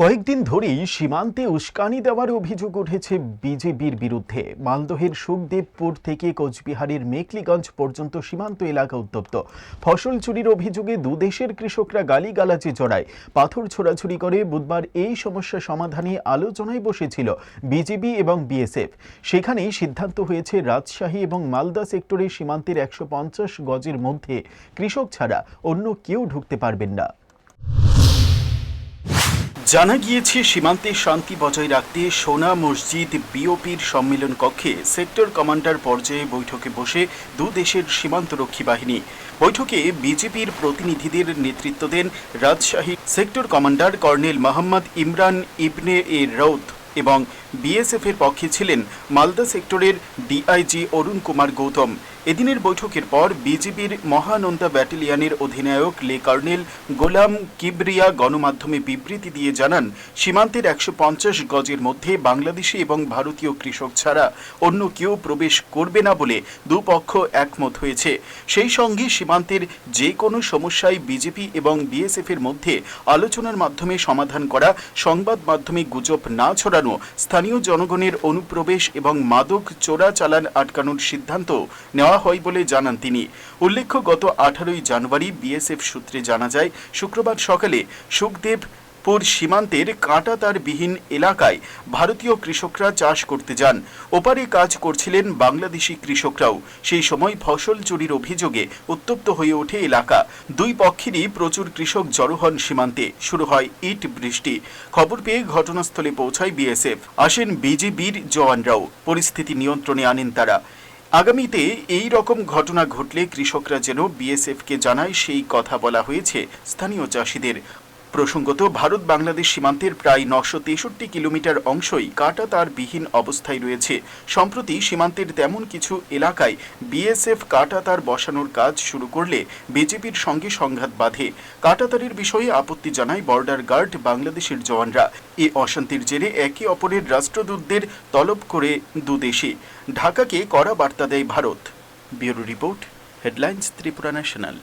কয়েকদিন ধরেই সীমান্তে উস্কানি দেওয়ার অভিযোগ উঠেছে বিজেপির বিরুদ্ধে। মালদহের সুখদেবপুর থেকে কোচবিহারের মেকলিগঞ্জ পর্যন্ত সীমান্ত এলাকা উত্তপ্ত। ফসল চুরির অভিযোগে দুদেশের কৃষকরা গালিগালাজে জড়ায়। পাথর ছোড়াছুরি করে বুধবার এই সমস্যা সমাধানে আলোচনায় বসেছিল বিজেপি এবং বিএসএফ। সেখানেই সিদ্ধান্ত হয়েছে রাজশাহী এবং মালদা সেক্টরে সীমান্তের একশো পঞ্চাশ গজের মধ্যে কৃষক ছাড়া অন্য কেউ ঢুকতে পারবেন না। জানা গিয়েছে, সীমান্তে শান্তি বজায় রাখতে সোনা মসজিদ বিওপির সম্মেলন কক্ষে সেক্টর কমান্ডার পর্যায়ে বৈঠকে বসে দু দেশের সীমান্তরক্ষী বাহিনী। বৈঠকে বিজেপির প্রতিনিধিদের নেতৃত্ব দেন Rajshahi sector commander colonel Mohammad Imran Ibne A Raud এবং বিএসএফের পক্ষে ছিলেন মালদা সেক্টরের ডিআইজি অরুণ কুমার গৌতম। এদিনের বৈঠকের পর বিজিবির মহানন্দা ব্যাটালিয়নের অধিনায়ক লে কর্নেল গোলাম কিবরিয়া গণমাধ্যমে বিবৃতি দিয়ে জানান, সীমান্তের একশো পঞ্চাশ গজের মধ্যে বাংলাদেশি এবং ভারতীয় কৃষক ছাড়া অন্য কেউ প্রবেশ করবে না বলে দুপক্ষ একমত হয়েছে। সেই সঙ্গে সীমান্তের যে কোনো সমস্যায় বিজেপি এবং বিএসএফ এর মধ্যে আলোচনার মাধ্যমে সমাধান করা, সংবাদ মাধ্যমে গুজব না ছড়ানো, স্থানীয় জনগণের অনুপ্রবেশ এবং মাদক চোরাচালান আটকানোর সিদ্ধান্ত নেওয়া হয় বলে জানান তিনি। উল্লেখ্য, গত আঠারোই জানুয়ারি বিএসএফ সূত্রে জানা যায়, শুক্রবার সকালে সুখদেব পুর সীমান্তের কাঁটাতারবিহীন এলাকায় ভারতীয় কৃষকরা চাষ করতে যান। ওপারে কাজ করছিলেন বাংলাদেশি কৃষকরাও। সেই সময় ফসল চুরির অভিযোগে উত্তপ্ত হয়ে ওঠে এলাকা। দুই পক্ষেরই প্রচুর কৃষক জড়ো হন সীমান্তে। শুরু হয় ইট বৃষ্টি। খবর পেয়ে ঘটনাস্থলে পৌঁছায় বিএসএফ। আসেন বিজেপির জওয়ানরাও। পরিস্থিতি নিয়ন্ত্রণে আনেন তারা। আগামীতে এই রকম ঘটনা ঘটলে কৃষকরা যেন বিএসএফকে জানায় সেই কথা বলা হয়েছে স্থানীয় চাষিদের। প্রসঙ্গত, ভারত বাংলাদেশ সীমান্তের প্রায় নশো তেষট্টি কিলোমিটার অংশই কাটা তার বিহীন অবস্থায় রয়েছে। সম্প্রতি সীমান্তের তেমন কিছু এলাকায় বিএসএফ কাটা তার বসানোর কাজ শুরু করলে বিজেপির সঙ্গে সংঘাত বাধে। কাটাতারের বিষয়ে আপত্তি জানায় বর্ডার গার্ড বাংলাদেশের জওয়ানরা। এ অশান্তির জেরে একে অপরের রাষ্ট্রদূতদের তলব করে দুদেশে ঢাকাকে কড়া বার্তা দেয় Bharat. Bureau report, headlines, Tripura national.